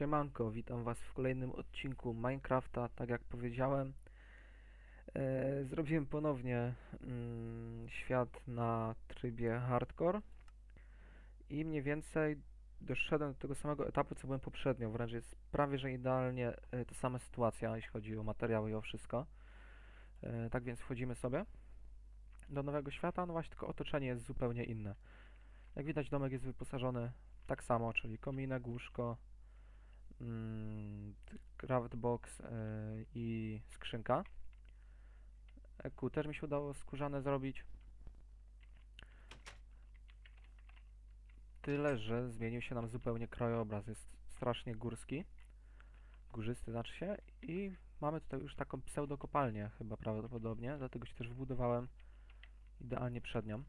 Siemanko, witam Was w kolejnym odcinku Minecrafta. Tak jak powiedziałem, e, zrobiłem ponownie mm, świat na trybie hardcore i mniej więcej doszedłem do tego samego etapu, co byłem poprzednio. Wręcz jest prawie, że idealnie e, ta sama sytuacja, jeśli chodzi o materiały i o wszystko. E, tak więc wchodzimy sobie do nowego świata, no właśnie tylko otoczenie jest zupełnie inne. Jak widać domek jest wyposażony tak samo, czyli kominek, łóżko, mm, t- craftbox e, i skrzynka. EQ też mi się udało skórzane zrobić. Tyle, że zmienił się nam zupełnie krajobraz. Jest strasznie górski, górzysty znaczy się i mamy tutaj już taką pseudokopalnię chyba prawdopodobnie, dlatego się też wbudowałem idealnie przed nią.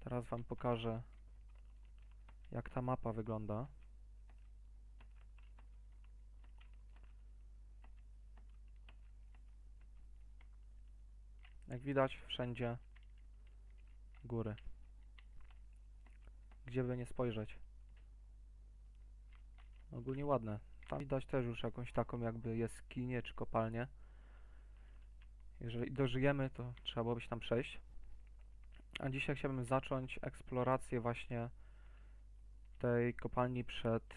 Teraz Wam pokażę jak ta mapa wygląda. Jak widać, wszędzie góry. Gdzie by nie spojrzeć. Ogólnie ładne. Tam widać też już jakąś taką jakby jaskinię czy kopalnię. Jeżeli dożyjemy, to trzeba byłoby się tam przejść. A dzisiaj chciałbym zacząć eksplorację właśnie tej kopalni przed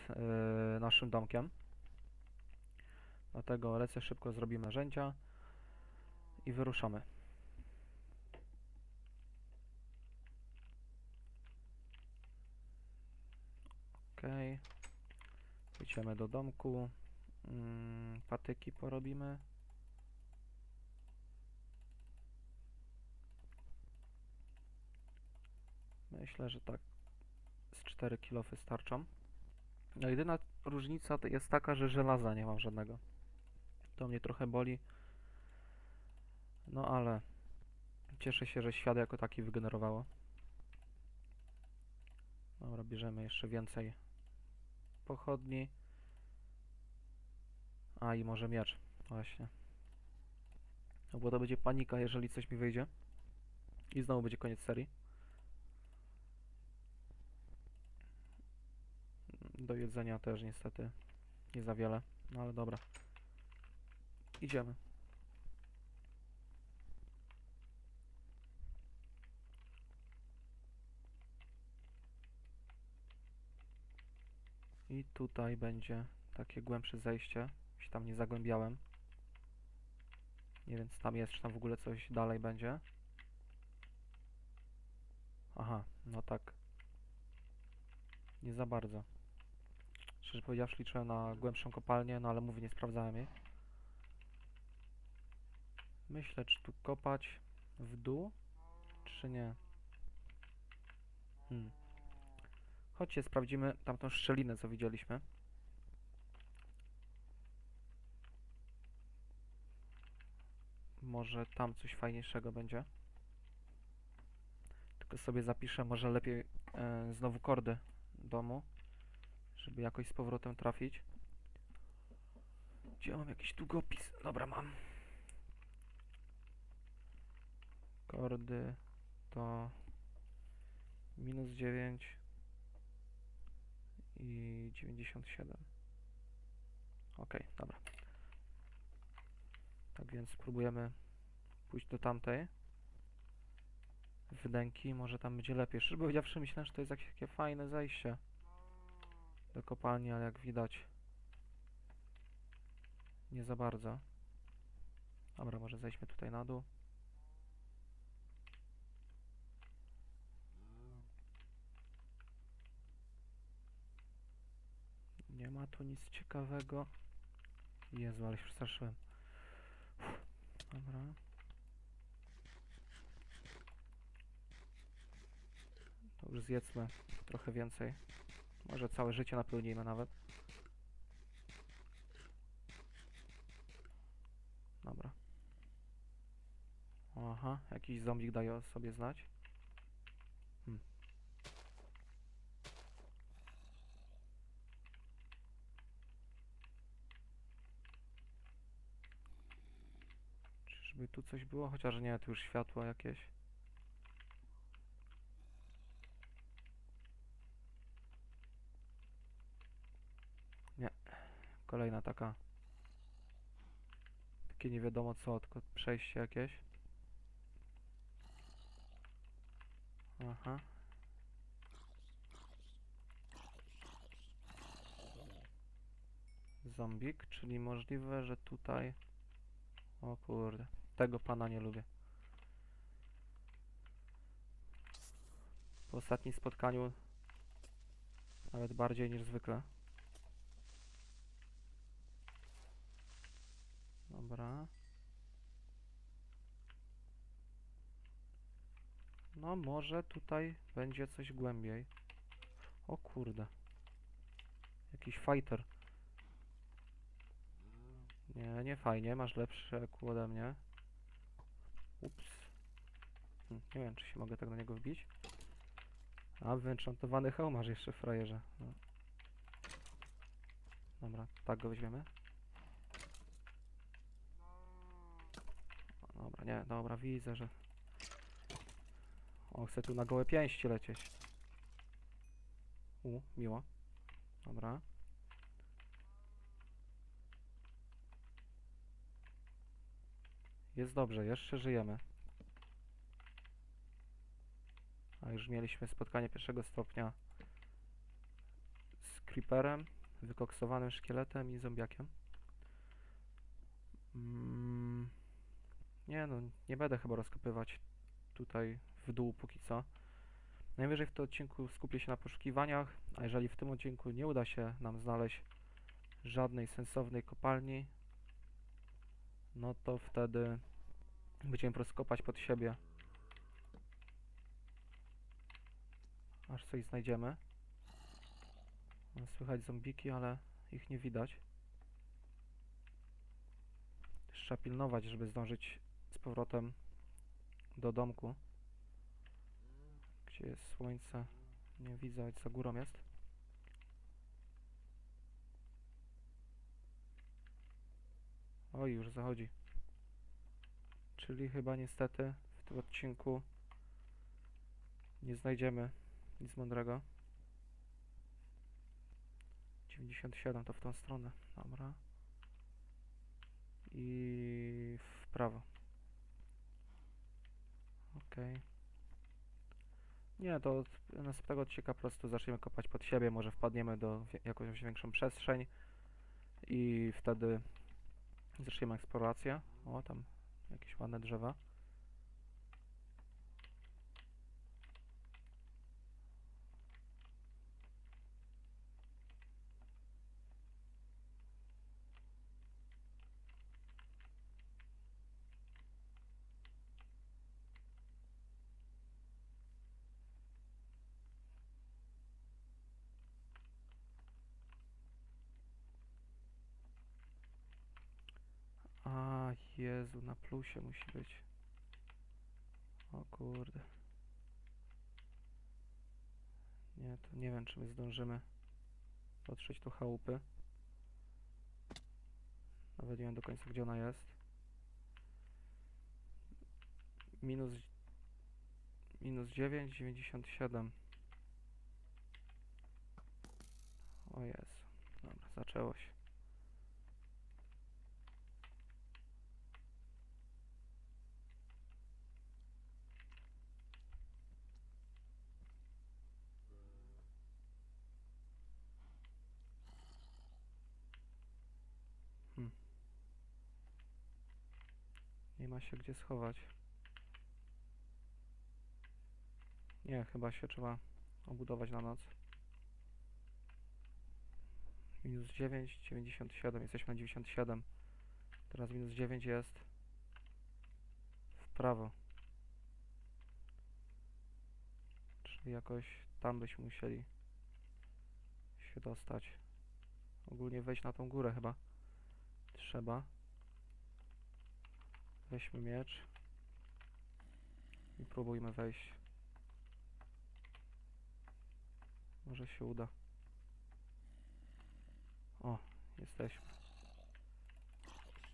y, naszym domkiem. Dlatego lecę szybko, zrobimy narzędzia i wyruszamy. Okej. Idziemy do domku. Mm, patyki porobimy. Myślę, że tak z 4 kilo wystarczą. No jedyna różnica jest taka, że żelaza nie mam żadnego. To mnie trochę boli. No ale cieszę się, że świat jako taki wygenerowało. Dobra, bierzemy jeszcze więcej pochodni. A i może miecz. Właśnie. No bo to będzie panika, jeżeli coś mi wyjdzie. I znowu będzie koniec serii. Do jedzenia też niestety nie za wiele, no ale dobra. Idziemy. I tutaj będzie takie głębsze zejście. Się tam nie zagłębiałem. Nie wiem, co tam jest, czy tam w ogóle coś dalej będzie. Aha, no tak. Nie za bardzo. Szczerze powiedziawszy, liczyłem na głębszą kopalnię, no ale mówię, nie sprawdzałem jej. Myślę, czy tu kopać w dół, czy nie. Hmm. Chodźcie, sprawdzimy tamtą szczelinę, co widzieliśmy. Może tam coś fajniejszego będzie. Tylko sobie zapiszę, może lepiej e, znowu kordy domu żeby jakoś z powrotem trafić. Gdzie mam jakiś długopis? Dobra, mam. Kordy to minus 9 i 97. Ok, dobra. Tak więc spróbujemy pójść do tamtej wydęki, może tam będzie lepiej. Szczerze powiedziawszy, myślałem, że to jest jakieś takie fajne zejście do kopalni, ale jak widać nie za bardzo. Dobra, może zejdźmy tutaj na dół. Nie ma tu nic ciekawego. Jezu, ale się przestraszyłem. Dobra. To już zjedzmy trochę więcej. Może całe życie napełnimy nawet. Dobra. Aha, jakiś zombik daje sobie znać. Czyżby tu coś było? Chociaż nie, tu już światło jakieś. kolejna taka... Takie nie wiadomo co, tylko przejście jakieś. Aha. Zombik, czyli możliwe, że tutaj... O kurde, tego pana nie lubię. Po ostatnim spotkaniu nawet bardziej niż zwykle. Dobra. No może tutaj będzie coś głębiej. O kurde. Jakiś fighter. Nie, nie fajnie, masz lepszy EQ ode mnie. Ups. Hm, nie wiem, czy się mogę tak na niego wbić. A, wyenchantowany hełm masz jeszcze, frajerze. No. Dobra, tak go weźmiemy. Dobra, nie, dobra, widzę, że... O, chcę tu na gołe pięści lecieć. U, miło. Dobra. Jest dobrze, jeszcze żyjemy. A już mieliśmy spotkanie pierwszego stopnia z creeperem, wykoksowanym szkieletem i zombiakiem. Mm, nie no, nie będę chyba rozkopywać tutaj w dół póki co. Najwyżej w tym odcinku skupię się na poszukiwaniach, a jeżeli w tym odcinku nie uda się nam znaleźć żadnej sensownej kopalni, no to wtedy będziemy po prostu kopać pod siebie. Aż coś znajdziemy. Słychać zombiki, ale ich nie widać. Trzeba pilnować, żeby zdążyć z powrotem do domku. Gdzie jest słońce? Nie widzę, za górą jest. Oj, już zachodzi. Czyli chyba niestety w tym odcinku nie znajdziemy nic mądrego. 97 to w tą stronę. Dobra. I w prawo. Okej. Nie, to od następnego odcinka po prostu zaczniemy kopać pod siebie, może wpadniemy do jakąś większą przestrzeń i wtedy zaczniemy eksplorację. O, tam jakieś ładne drzewa. A, Jezu, na plusie musi być. O kurde. Nie, to nie wiem, czy my zdążymy dotrzeć do chałupy. Nawet nie wiem do końca, gdzie ona jest. Minus... Minus 9, 97. O Jezu. Dobra, zaczęło się. Nie ma się gdzie schować. Nie, chyba się trzeba obudować na noc. Minus 9, 97, jesteśmy na 97. Teraz minus 9 jest w prawo. Czyli jakoś tam byśmy musieli się dostać. Ogólnie wejść na tą górę chyba. Trzeba. Weźmy miecz i próbujmy wejść. Może się uda. O, jesteśmy.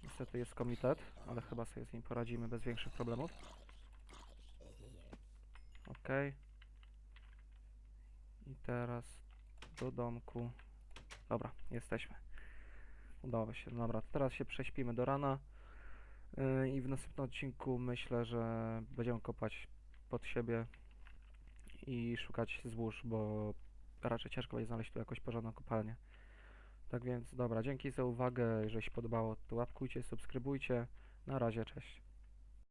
Niestety jest komitet, ale chyba sobie z nim poradzimy bez większych problemów. Ok. I teraz do domku. Dobra, jesteśmy. udało się. Dobra, to teraz się prześpimy do rana i w następnym odcinku myślę, że będziemy kopać pod siebie i szukać złóż, bo raczej ciężko będzie znaleźć tu jakąś porządną kopalnię. Tak więc, dobra, dzięki za uwagę. Jeżeli się podobało, to łapkujcie, subskrybujcie. Na razie, cześć.